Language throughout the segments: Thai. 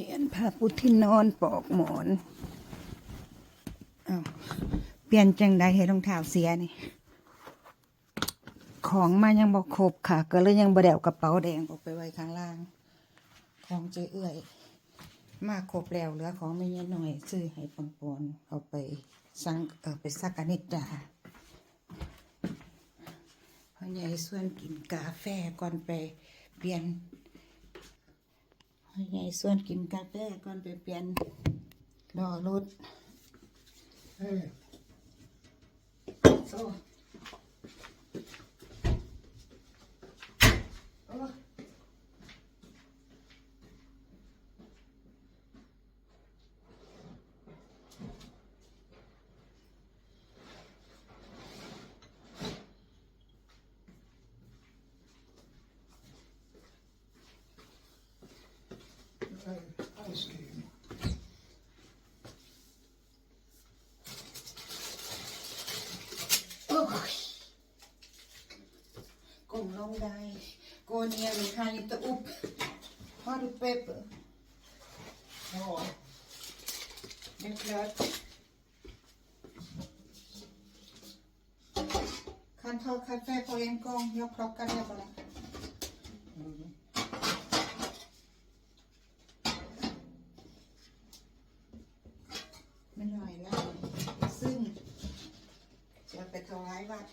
เปลี่ยนผ้าปูที่นอนปลอกหมอนอา้าวเปลี่ยนจังใดให้รองเท้าเสียนี่ ของมายังบอกครบค่ะ ก็เลยยังบดเอากระเป๋าแดงออกไปไว้ข้างล่าง ของเจเอื้อย มาครบแล้วเหลือของไม่เยอะหน่อย ซื้อให้ปองปอนเอาไปสั่งเออไปสักกานิดดาพ่อใหญ่ส่วนกินกาแฟก่อนไปเปลี่ยน ไงส่วนกินกาแฟก่อนไปเปลี่ยนรอรถเออโซ่โอ้ uh, ice cream. โอ้ยกงลงได้ โกเนียมีทางตะอุบพอดูเปเปอร์ Ja, เด็กเลิศคันเท่าคันแฟพอยังกองยกครบกันเรียบร้อย mm, ไม่หน่อยแล้ว ซึ่ง จะไปถวายวัด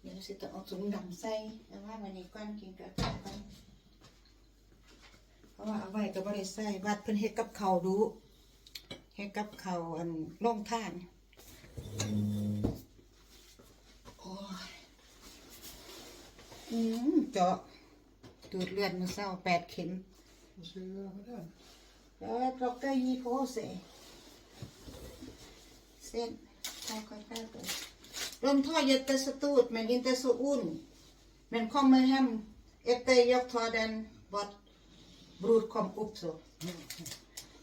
เดี๋ยวสิ ต้องเอาถุงดำใส่แต่ว่าวันในก้อนกินกาแฟกันเพราะว่าเอาไว้ก็บริใส่วัดเพิ่นเฮ็ดกับเขาวดูเฮ็ดกับเขาอันล่องท่านโอ้ยอืมเจาะดูดเลือดมือเศร้าแปดเข็ม vad ska jag göra med den? Jag plockar i på sig. Sen tar jag kaffe. De tar jättestort men inte så ont. Men kommer hem efter jag tar den vad blod kom upp så.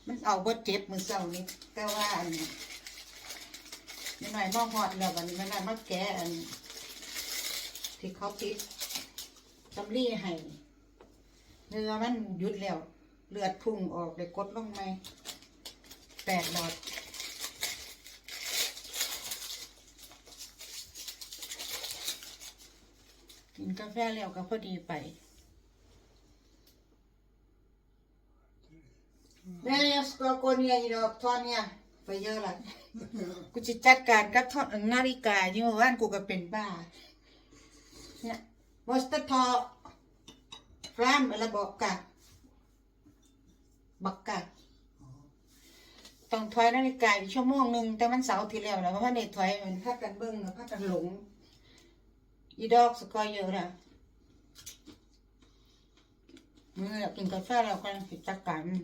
มันเอาบดเจ็บมือเศร้านี้แต่ว่าอันนี้ไม่หน่อยมอหอดแล้ววันนี้ไม่หน่อยมาแกะอัน ที่เขาปิดตำลี่ให้เนื้อมันหยุดแล้ว เลือดพุ่งออกเลยกดลงไหมแปดหลอด กินกาแฟแล้วก็พอดีไป แม่สกอโกเนียอีดอกทอนเนี่ยไปเยอะละกูจะจัดการกับทอนนาฬิกาอยู่ว่านกูก็เป็นบ้า เนี่ยบอสตทอฟรามอะไรบอกกะบักกะต้องถอยนาฬิกาอีกชั่วโมงหนึ่งแต่มันเสาร์ที่แล้วแล้วเพราะว่าในถอยมันพักกันเบิ้งพักกันหลง อีดอกสกอยเยอะนะมืออยากกินกาแฟแล้วก็กิจจัดการมัน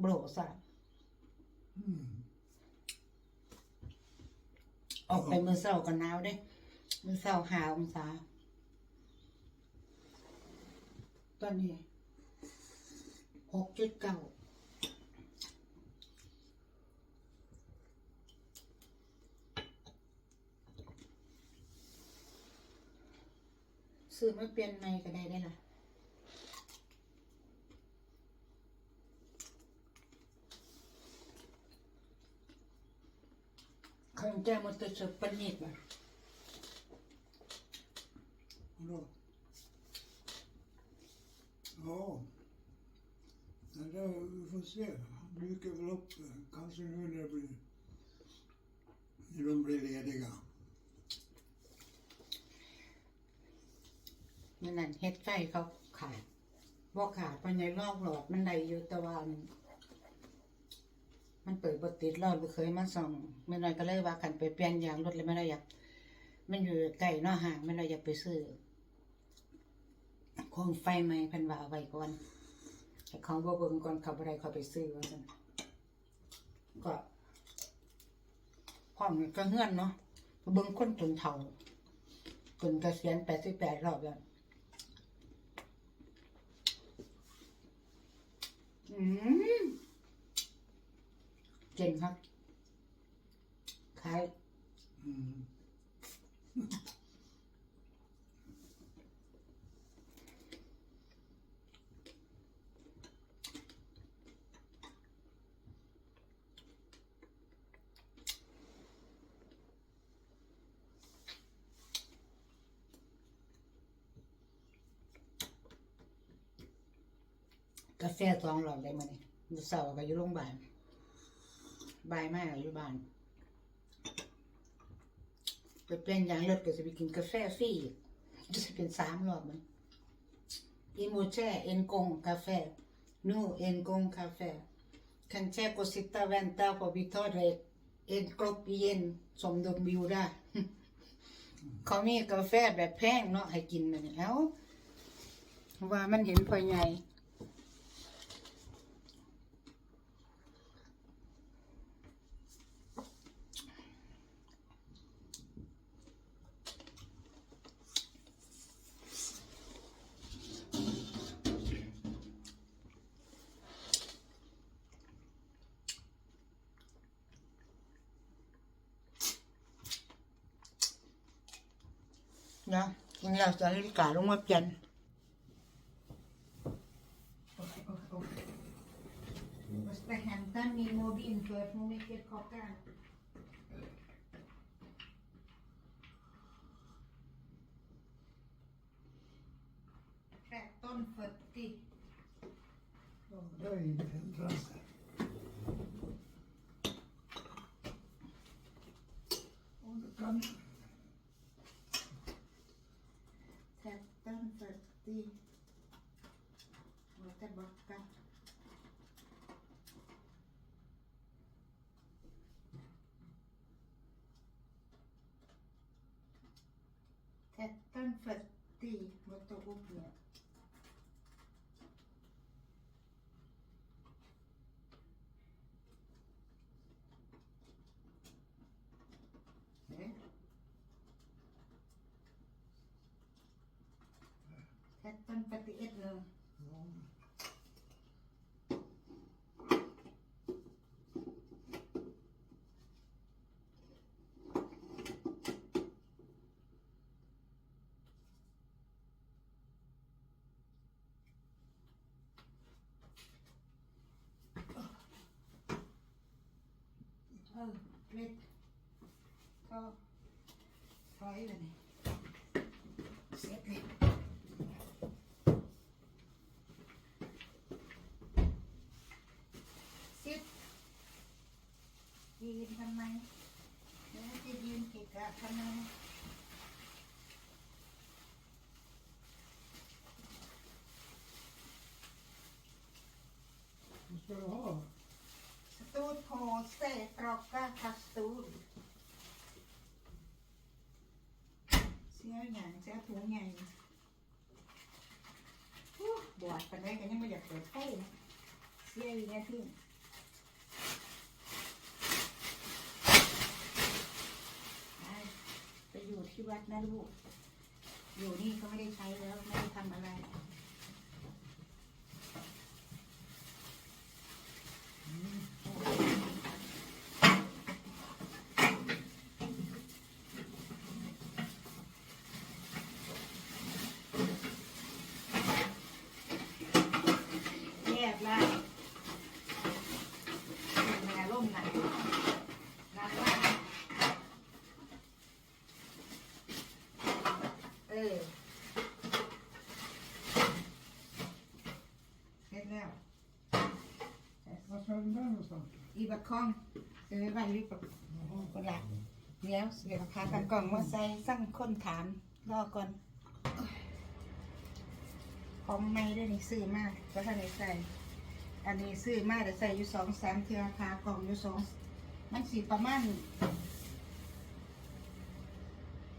โบรสะ Mm. ออก ไปมือเสาร์กันหนาวเด้ มือเสาร์หาองศา ตอนนี้หกจุดเก้าซื้อมาเปลี่ยนใหม่ก็ได้ได้ล่ะ Kanske jag måste köpa nytt va? Vadå? Ja. Men det, vi får se. Han dyker väl upp eh, kanske nu när det blir när de blir lediga. มันนั่นเฮ็ดไฟเขาขาดบ่ขาดภายในรอบหลอดมันได้อยู่แต่ว่ามัน มันเปิดบ่ติดรอดบ่เคยมาส่องไม่น้อยก็เลยว่ากันไปเปลี่ยนยางรถเลยไม่ได้อยากมันอยู่ใกล้นอกห่างไม่ได้อยากไปซื้อโคมไฟใหม่เพิ่นว่าไว้ก่อนให้เขาบ่เบิ่งก่อนขาบ่ได้เขาไปซื้อว่าซั่นก็พร้อมก็เฮือนเนาะเบิ่งคนจนเฒ่าคนเกษียณแปดสิบแปดรอบแล้วอืม เจ๋งครับขายกาแฟสองหลอดเลยมันนี่มื้อเสาร์ก็อยู่โรงพยาบาล บายมากอยู่บ้านไปเป็นอย่างเลิศก็จะไปกินกาแฟฟรีจะเป็นสามหลอดมันอิมูแช่เอ็นกงกาแฟนูเอ็นกงกาแฟคันแช่ก็สิตาแวนตาพอวิทอเรกเอ็นกรบเย็นสมดมบิวได้เขามีกาแฟแบบแพงเนาะให้กินมันแล้วว่ามันเห็นพอใหญ่ นะมันอยากจะนาฬิกาลงมาเปลี่ยนแต่แฮมตันมีโมบินเปิดโมไม่เก็ตคอกันแปดต้นเฟิดติ Ja, det är văn Phật tỷ một tổ bụng nhẹ thế? tâm Phật tỷ ít rồi vet. Ta. Ta i den. Sätt ner. Sitt. ยืนทำไมแล้วจะยืนเกะกะทำไม vad ska du ha? สตูดโพเซตรอกกาคาสตูด เสียอย่งเสียถุงใหญ่บวชปันได้กันยังไม่อยากเปิดไฟเสียอีกแน่ที่ไปไปอยู่ที่วัดนะลูก อยู่นี่ก็ไม่ได้ใช้แล้ว ไม่ได้ทำอะไร แยกได้แม่ร่มไหนนั่นว่าเออเสร็จแล้ว Var ska den där någonstans? อีบักคองซื้อไว้บ้านรีบแบบคนละเดี๋ยวเดี๋ยวพากันกล่องมาใส่สั่งคนถามรอก่อนของไม่ได้นี่ซื้อมากก็ท่านได้ใส่ อันนี้ซื้อมากแต่ใส่อยู่สองสามเทือพากล่องอยู่สองมันสีประมาณ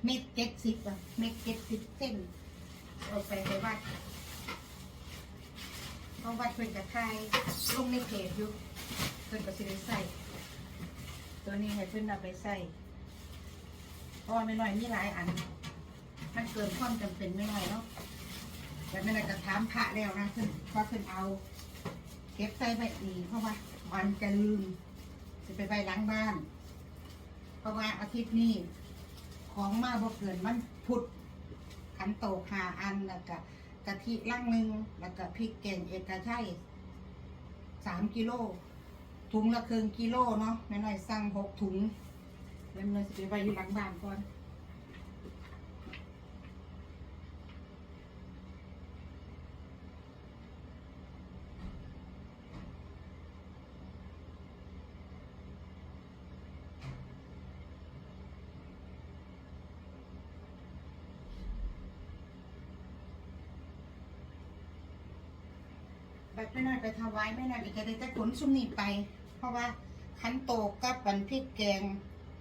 เม็ดเจ็ดสิบอะเม็ดเจ็ดสิบเส้นเอาไปไปวัดเพราะวัดเพิ่นกับไทยลงในเพจอยู่ พิ่นก็สิได้ใส่ตัวนี้ให้เพิ่นเอาไปใส่เพราะว่าไม่น้อยมีหลายอัน มันเกินความจำเป็นไม่น้อยเนาะแต่ไม่ได้กระถามพระแล้วนะเพิ่นว่าเพิ่นเอา เก็บใส่ไว้ดีเพราะว่ามันจะลืมจะไปไว้หล้างบ้าน เพราะว่าอาทิตย์นี้ของมาบ่เกินมันพุดขันโตกหาอันแล้วก็กะทิลังหนึ่งแล้วก็พริกแกงเอกชัยสามกิโล ถุงละครึ่งกิโลเนาะแม่น้อยสั่งหกถุงแล้วมันจะไปไว้อยู่หลังบ้านก่อนแบบไม่น่าไปถวายไม่น่าจะได้แต่ขนซุมนี่ไป ราะว่าขันโตกับบันพริกแกง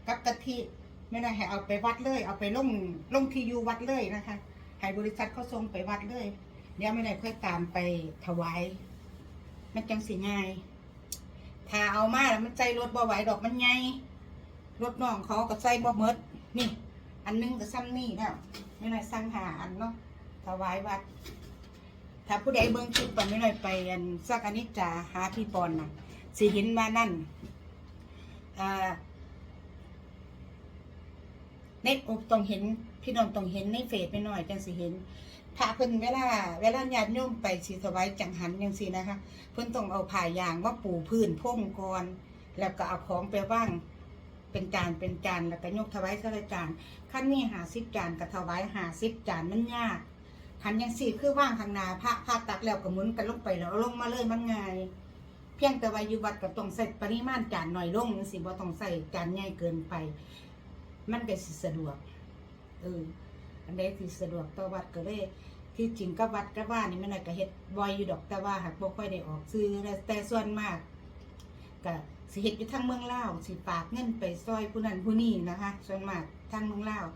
กับกะทิไม่น่าให้เอาไปวัดเลย เอาไปลงลงที่อยู่วัดเลยนะคะให้บริษัทเขาส่งไปวัดเลยเดี๋ยวไม่ได้ค่อยตามไปถวายมันจังสิง่าย ถ้าเอามาแล้วมันใจรถบ่ไหวดอกมันไงรถน้องเขาก็ใส่บ่เมดนี่ อันนึงก็ซ้ำนี่แล้วไม่น่าสั่งหาอันเนาะถวายวัด ถ้าผู้ใดเบิ่งคลิปไปไม่น้อยไปอันสักอันนี้จะหาพี่ปอนน่ะ สิเห็นว่านั่นในอกต้องเห็น พี่น้องต้องเห็นในเฟซไปหน่อยจังสิเห็นพระเพิ่นเวลาเวลาญาติโยมไปสิถวายจังหันจังซี่นะคะ เพิ่นต้องเอาผ้ายางมาปูพื้นพ่งก่อนแล้วก็เอาของไปว่างเป็นจานเป็นจานแล้วก็ยกถวายสละจานขั้นนี้หาสิบจานกับถวายหาสิบจานมันยากขันยังสี่คือว่างข้างนาพระพระตักแล้วก็หมุนกันลงไปแล้วลงมาเลยมันง่าย เพียงแต่ว่าอยู่วัดก็ต้องใส่ปริมาณจานหน่อยลงจังสิบ่ต้องใส่จานใหญ่เกินไป มันก็สิสะดวกเอออันใดที่สะดวกต่อวัดก็เลยที่จริงก็วัดก็ว่านี่มันน่ะก็เฮ็ดบ่อยอยู่ดอกแต่ว่าหากบ่ค่อยได้ออกซื้อแต่ส่วนมากก็สิเฮ็ดอยู่ทางเมืองลาวสิฝากเงินไปซอยผู้นั้นผู้นี้นะคะ ส่วนมากทางเมืองลาว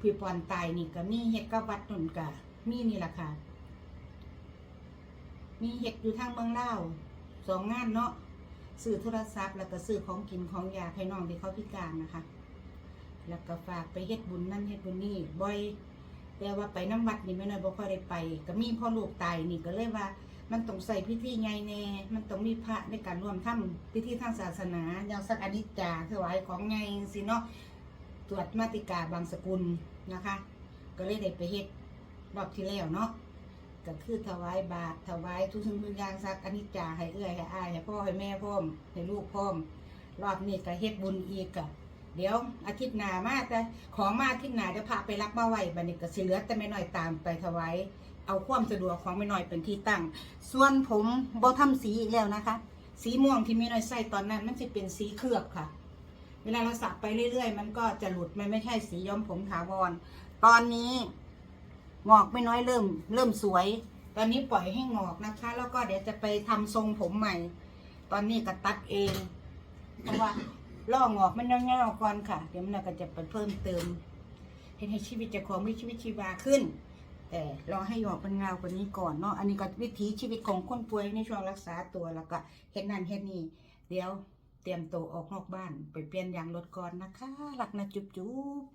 พี่ปอนตายนี่ก็มีเฮ็ดกับวัดนุ่นก็มีนี่แหละค่ะ มีเห็ดอยู่ทางเมืองเล่าว สองงานเนาะซื้อโทรศัพท์แล้วก็ซื้อของกินของยาให้น้องที่เขาพิการนะคะ แล้วก็ฝากไปเฮ็ดบุญนั่นเฮ็ดบุญนี่บ่อยแต่ว่าไปน้ำวัดนี่ไม่น้อยบ่ค่อยได้ไป ก็มีพ่อลูกตายนี่ก็เลยว่า มันต้องใส่พิธีไงแน่ มันต้องมีพระในการร่วมทำพิธีทางศาสนาอย่างสักอนิจจาถวายของไงสิเนาะตรวจมาติกาบางสกุลนะคะ ก็เลยได้ไปเฮ็ดรอบที่แล้วเนาะ ก็คือถวายบาตรถวายทุกสิ่งทุกอย่างสักอนิจจาให้เอื้อยให้อายให้พ่อให้แม่พร้อมให้ลูกพร้อมรอบนี้ก็เฮ็ดบุญอีกอะเดี๋ยวอาทิตย์หน้ามาแต่ของมาอาทิตย์หน้าเดี๋ยวพาไปรับมาไว้บัดนี้ก็สิเหลือแต่ไม่น้อยตามไปถวายเอาความสะดวกของไม่น้อยเป็นที่ตั้ง ส่วนผมบ่ทำสีอีกแล้วนะคะ สีม่วงที่ไม่น้อยใส่ตอนนั้น มันจะเป็นสีเคลือบค่ะ เวลาเราสระไปเรื่อยๆ มันก็จะหลุดมันไม่ใช่สีย้อมผมถาวรตอนนี้ งอกไม่น้อยเริ่ม เริ่มสวย ตอนนี้ปล่อยให้งอกนะคะ แล้วก็เดี๋ยวจะไปทำทรงผมใหม่ ตอนนี้ก็ตัดเองเพราะว่าล่องอกมันเงาๆก่อนค่ะ เดี๋ยวมันก็จะไปเพิ่มเติมเห็นให้ชีวิตจะของมีชีวิตชีวาขึ้น แต่รอให้หยอกมันเงากว่านี้ก่อนเนาะอันนี้ก็วิถีชีวิตของคนป่วยในช่วงรักษาตัวแล้วก็เฮ็ดนั่นเฮ็ดนี่เดี๋ยวเตรียมตัวออกนอกบ้าน ไปเปลี่ยนยางรถก่อนนะคะรักนะจุ๊บจุ๊บ